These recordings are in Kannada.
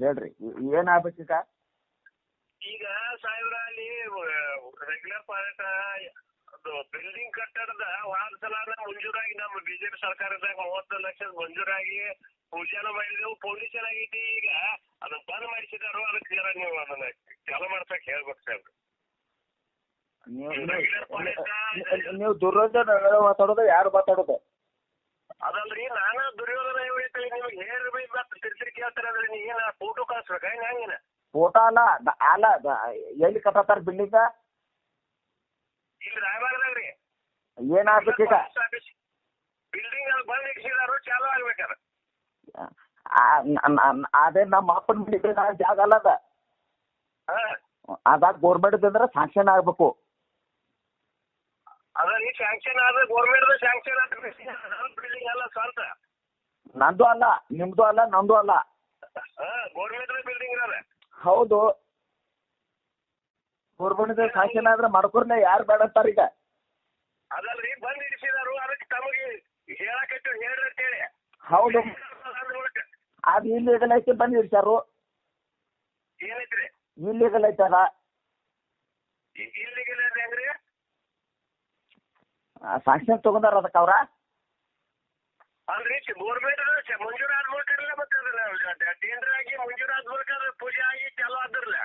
ಹೇಳ್ರಿ. ಏನ್ ಈಗ? ಸಾಹೇಬ್ರ ಅಲ್ಲಿ ರೆಗ್ಯುಲರ್ ಪಾರ್ಟ್ ಅದು ಬಿಲ್ಡಿಂಗ್ ಕಟ್ಟಡದ ವಾರ ಸಲ ಮಂಜೂರಾಗಿ ನಮ್ಮ ಬಿಜೆಪಿ ಸರ್ಕಾರದಾಗ ಮೂವತ್ತು ಲಕ್ಷ ಮಂಜೂರಾಗಿ ಪೂಜೆನ ಮಾಡಿದೆವು ಪೊಲೀಸರ್ ಆಗೈತಿ ಈಗ. ಅದನ್ನ ಬಂದ್ ಮಾಡಿಸಿದಾರು ಅದಕ್ಕೆ ಜರ ನೀವು ಅದನ್ನ ಚಾಲು ಮಾಡ್ಸಕ್ ಹೇಳ್ಬೇಕು ಸಾಹೇಬ್ರ. ನೀವು ದುರ್ಯೋಧನ ಮಾತಾಡೋದು ಯಾರು ಮಾತಾಡೋದು? ಅದಲ್ರಿ ನಾನು ದುರ್ಯೋಧನ ಹೇಳ್ತೀನಿ ನಿಮ್ಗೆ ಹೇಳಿ ಮತ್ತೆ ತಿರ್ತಿರಿ ಕೇಳ್ತಾರೆ ಅಂದ್ರೆ ನೀ ಏನ ಫೋಟೋ ಕಳ್ಸ್ಬೇಕಾ ಏನ್ ಹೆಂಗಿನ? ಫೋಟೋ ಅಲ್ಲ ದ- ಅಲ್ಲ ದ- ಎಲ್ಲಿ ಕಟ್ಟತ್ತಾರ ಬಿಲ್ಡಿಂಗ್ ಇಲ್ಲಿ ರಾಯಬಾಗದಾಗ್ರಿ ಏನ್ ಆಗ್ಬೇಕೀಗ ಬಿಲ್ಡಿಂಗ್ ಅಲ್ಲಿ ಬಂದ್ ಇಡ್ಸಿದಾರು ಚಾಲು ಆಗ್ಬೇಕಾರ ಆ, ನ- ನ- ಅದೇ ನಮ್ಮ ಅಪ್ಪನ ಬಿಲ್ಡಿಂಗ್ ಜಾಗ ಅಲ್ಲ ಅದ. ಹಾ. ಅದಾಗ ಗೋರ್ಮೆಂಟ್ ಅಂದ್ರೆ ಸ್ಯಾಂಕ್ಷನ್ ಆಗ್ಬೇಕು. ಅದ್ರಲ್ಲಿ ಸ್ಯಾಂಕ್ಷನ್ ಆದ್ರೆ ಗೌರ್ಮೆಂಟ್ ಸ್ಯಾಂಕ್ಷನ್ ಆದ್ರೆ ಬಿಲ್ಡಿಂಗ್ ಅಲ್ಲ ಸ್ವಂತ. ನಂದು ಅಲ್ಲ ನಿಮ್ದು ಅಲ್ಲ ನಂದು ಅಲ್ಲ. ಗೌರ್ಮೆಂಟ್ ಬಿಲ್ಡಿಂಗ್ ಅದ ಹೌದು. ಗೋರ್ಮೆಂಟ್ ಸಾಂಕ್ಷನ್ ಆದ್ರೆ ಮಾಡ್ಕೊರ್ಲೆ ಯಾರು ಬೇಡ ಅಂತಾರ ಈಗ. ಅದಲ್ರಿ ಬಂದ್ ಇಡಿಸಿದಾರು ಅದಕ್ಕೆ ತಮಗೆ ಹೇಳಕಟ್ಟು ಹೇಳ್ರಿ ಅಂತೇಳಿ ಹೌದು. ಅದು ಇಲ್ಲಿಗಲ್ ಐತಿ ಬಂದು ಇಡ್ಸಾರು ಏನೈತ್ರಿ? ಇಲ್ಲಿಗಲ್ ಐತಲ್ಲ ಇಲ್ಲಿಗೆ ಹೆಂಗ್ರಿ? ಸಾಂಕ್ಷನ್ ತಗೊಂಡಾರ ಅದಕ್ಕೆ ಅವ್ರ ಗೌರ್ಮೆಂಟ್ ಮಂಜೂರಾದ ಮೂಲಕ ಮತ್ತೆ ಟೇಂಡರ್ ಆಗಿ ಮಂಜೂರಾದ ಮೂಲಕ ಪೂಜೆ ಆಗಿ ಚಾಲು ಆದ್ರಲ್ಲ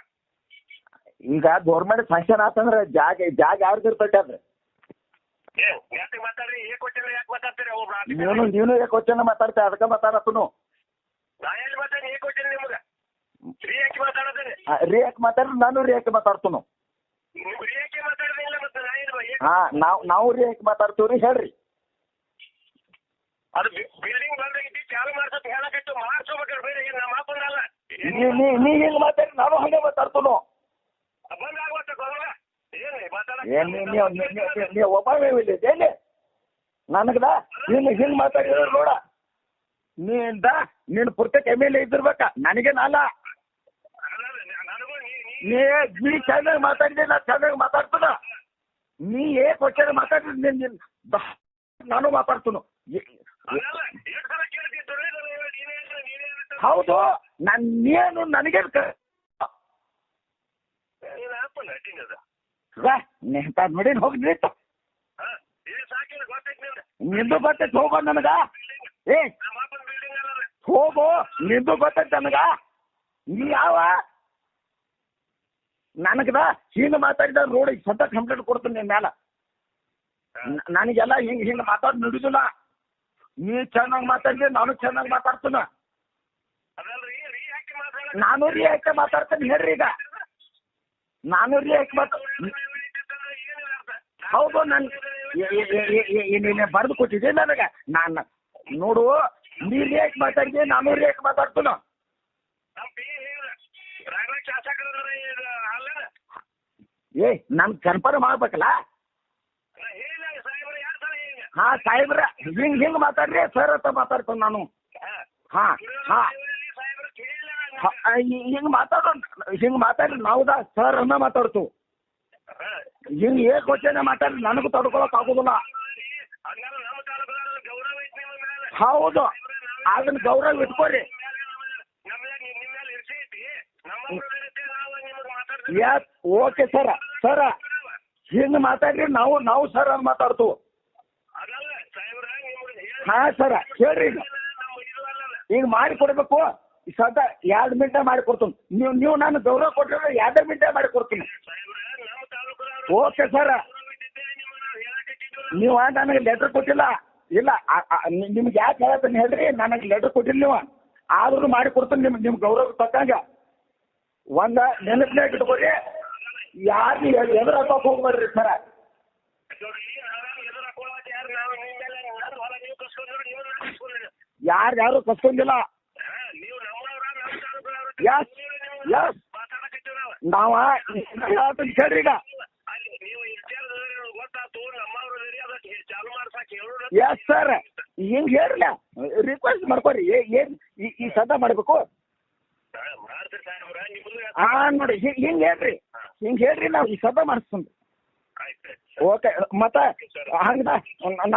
ಈಗ ಗೌರ್ಮೆಂಟ್ ಫಂಕ್ಷನ್ ಆತಂದ್ರ ಜಾಗ ಜಾಗ ಯಾರ್ದು ಇರ್ತೈತೆ ಅದ್ರ ಯಾಕೆ ಮಾತಾಡ್ರಿ? ಏ ಕೊಟ್ಟಿಲ್ಲ ಯಾಕೆ ಮಾತಾಡ್ತೀರಿ? ಒಬ್ರು ನೀನು ನೀನು ಕ್ವಶನ್ ಮಾತಾಡ್ತೀಯ ಅದಕ್ಕೆ ಮಾತಾಡತ್ತನು. ನಾ ಎಲ್ಲಿ ಮಾತಾಡಿ ಏ ಕೊಟ್ಟಿಲ್ಲ ನಿಮ್ಗೆ. ರೀ ಯಾಕೆ ಮಾತಾಡೋದ್ರಿ ರೀ ಯಾಕೆ ಮಾತಾಡ್ರಿ? ನಾನು ರೀ ಯಾಕೆ ಮಾತಾಡ್ತನು. ಹಾ ನಾವು ನಾವು ರೀ ಯಾಕೆ ಮಾತಾಡ್ತೀವ್ರಿ? ಹೇಳ್ರಿ. ಅದು ಬಿಲ್ಡಿಂಗ್ ಬಂದಾಗಿತ್ತು ಚಾಲು ಮಾಡ್ಸತ್ ಹೇಳಕತ್ತು ಮಾಡ್ಸ್ಕೋಬೇಕಾದ್ರೆ ಬೇರೆ ಏನು ನಮ್ಮ ಹಾಕೊಂಡಲ್ಲ ನೀ ಹಿಂಗ್ ಮಾತಾಡಿ ನಾನು ಹಂಗೆ ಮಾತಾಡ್ತನು. ಬಂದ್ ಆಗ್ವತ್ತ ಗೊಲ್ಲ ಏನು ಏನ್ ನೀ- ಒಬ್ಬ ಎಲ್ಲಿ? ನನಗದ? ನೀನು ಹಿಂಗ್ ಮಾತಾಡಿದ್ರೆ ನೋಡ. ನೀಂದ ನೀನು ಪುರ್ತಕ್ ಎಂ ಎಲ್ ಎ ಇದ್ದಿರ್ಬೇಕ ನನಗೇನಲ್ಲ ನನಗೂ ನೀ ನೀ ಚೆನ್ನಾಗಿ ಮಾತಾಡಿದೆ ನಾ ಚೆನ್ನಾಗಿ ಮಾತಾಡ್ತದ ನೀ ಏ ಕ್ವಶನ್ ಮಾತಾಡಿದ್ರೆ ನಾನು ಮಾತಾಡ್ತನು. ಹೌದು ನನ್ನೇನು ನನಗೆ ನೀನು ಹಾಪಲ್ಲ ಅಡ್ಡಿನ ಅದು. ನೆಂತ ನೋಡಿ ಹೋಗಿ ನಿಂತು ಹಾ ಇದು ಸಾಕಿಲ್ಲ ಗೊತ್ತೈತಿ ನಿಂದು ಬತ್ತೆ ಗೊತ್ತೈತೆ ಹೋಗೋ ನನಗ. ಏ ನಮ್ಮ ಹೋಗು ನಿಂದು ಗೊತ್ತೈತೆ ನನಗ. ನೀ ಯಾವ? ನನಗದ ಹಿಂಗ ಮಾತಾಡಿದ ನೋಡಿ ಸದ್ದ ಕಂಪ್ಲೇಂಟ್ ಕೊಡ್ತೀನಿ ನಿನ್ ಮ್ಯಾಲ. ನನಗೆಲ್ಲ ಹಿಂಗ್ ಹಿಂಗ್ ಮಾತಾಡ್ ನುಡಿದಿಲ್ಲ. ನೀ ಚೆನ್ನಾಗಿ ಮಾತಾಡ್ಲಿ ನಾನು ಚೆನ್ನಾಗಿ ಮಾತಾಡ್ತೀನ. ನಾನು ರೀ ಯಾಕೆ ಮಾತಾಡ್ತೀನಿ ಹೇಳ್ರಿ ಈಗ. ನಾನು ರೀ ಯಾಕೆ ಮಾತಾ ಹೌದು ನನ್ ನೀನೆ ಬರೆದು ಕೊಟ್ಟಿದ್ದೆ ನನಗೆ. ನಾನು ನೋಡು ನೀ ರೀ ರಿಯಾಕ್ಟ್ ಮಾತಾಡಿದೆ ನಾನು ರಿಯಾಕ್ಟ್ ಮಾತಾಡ್ತೀನ. ಏ ನನ್ ಕನ್ಫರ್ಮ್ ಆಗ್ಬೇಕಲ್ಲ ನಾ ಹೇಳಿಲ್ಲ ಸಾಹೇಬ್ರ ಯಾರು ಸಲ ಹೇಳಿಲ್ಲ ಹಾ, ಸಾಹೇಬ್ರ, ಹಿಂಗ್ ಹಿಂಗ್ ಮಾತಾಡ್ರಿ ಸರ್ ಅಂತ ಮಾತಾಡ್ತೀನಿ ನಾನು. ಹಾ ಹಾ. ಹಿಂಗ್ ಮಾತಾಡೋ ಹಿಂಗ್ ಮಾತಾಡ್ರಿ ನಾವುದ ಸರ್ ಅನ್ನ ಮಾತಾಡ್ತು ಹಿಂಗ್ ಏ ಕ್ವಶನ್ ಮಾತಾಡ್ರಿ, ನನಗೂ ತಡ್ಕೊಳಕ್ ಆಗುದಿಲ್ಲ. ಹೌದು ಅದನ್ನ ಗೌರವ ನಾವು ಯಸ್ ಓಕೆ ಸರ್ ಸರ ಹಿಂಗ್ ಮಾತಾಡ್ರಿ, ನಾವು ನಾವು ಸರ್ ಅಂತ ಮಾತಾಡ್ತು ಅದಲ್ಲ ಸಾಹೇಬ್ರ ನಿಮಗೆ ಹೇಳಿ ಹಾ ಸರ, ಹೇಳ್ರಿ ಈಗ. ಈಗ ಮಾಡಿ ಕೊಡ್ಬೇಕು. ಸದ ಎರಡು ಮಿಂಟ ಮಾಡಿ ಕೊಡ್ತೀನಿ. ನೀವು ನೀವು ನಾನು ಗೌರವ ಕೊಟ್ಟರೆ ಎರಡು ಮಿಂಟ ಮಾಡಿ ಕೊಡ್ತೀನಿ. Okay sir. ನೀವು ನನಗೆ ಲೆಟರ್ ಕೊಟ್ಟಿಲ್ಲ. ಇಲ್ಲ ನಿಮ್ಗೆ ಯಾಕೆ ಹೇಳ್ತೀನಿ ಹೇಳ್ರಿ, ನನಗೆ ಲೆಟರ್ ಕೊಟ್ಟಿಲ್ಲ ನೀವು. ಆದ್ರೂ ಮಾಡಿ ಕೊಡ್ತೀನಿ ನಿಮ್ಗೆ ನಿಮ್ ಗೌರವ ತಕ್ಕಂಗ. ಒಂದ ನೆನಪಿನಾಗ ಇಟ್ಕೊರಿ. ಯಾರು ಎದುರು ಹಾಕೋಕ್ ಹೋಗ್ಬೇಡ್ರಿ ಸರ ನೋಡ್ರಿ ಎದುರು ಹಾಕೊಳ್ಳೋದು ಯಾರು ನಾವು ನಿಮ್ಮ ಮೇಲೆ ನಾನು ಹೊಲ ನೀವು ಕಸ್ಕೊಂಡ್ರು ನೀವು ನಾನು ಕಸ್ಕೊಂಡ್ರು ಯಾರು ಯಾರು ಕಸ್ಕೊಂಡಿಲ್ಲ ನೀವು ನಮ್ಮವ್ರ ನಮ್ಮ ತಾಲೂಕುದವ್ರು ಯಸ್ ಯಸ್ ಮಾತಾಡಕತ್ತೀವಿ ನಾವು ನಾವ ಹೇಳ್ತೀನಿ ಕೇಳ್ರಿ ಈಗ ಅಲ್ಲಿ ನೀವು ಇನ್ಚಾರ್ಜ್ ಯಾರು ಕಸ್ಕೊಂಡಿಲ್ಲ ಅದರಿ ಅದಕ್ಕೆ ಚಾಲು ಕೇಳ್ರಿ ಈಗ. ಎಸ್ ಸರ್ ಹಿಂಗ್ ಹೇಳ್ರಲ್ಲ. ರಿಕ್ವೆಸ್ಟ್ ಮಾಡ್ಕೊರಿ. ಏನ್ ಈ- ಸದ ಮಾಡ್ಬೇಕು? ಹಾ ನೋಡಿ ಹಿಂಗ್ ಹಿಂಗ್ ಹೇಳ್ರಿ. ಹಿಂಗ್ ಹೇಳ್ರಿ ನಾವು ಈ ಸದ ಆಯ್ತು ಓಕೆ ಮತ್ತ ಹಂಗದ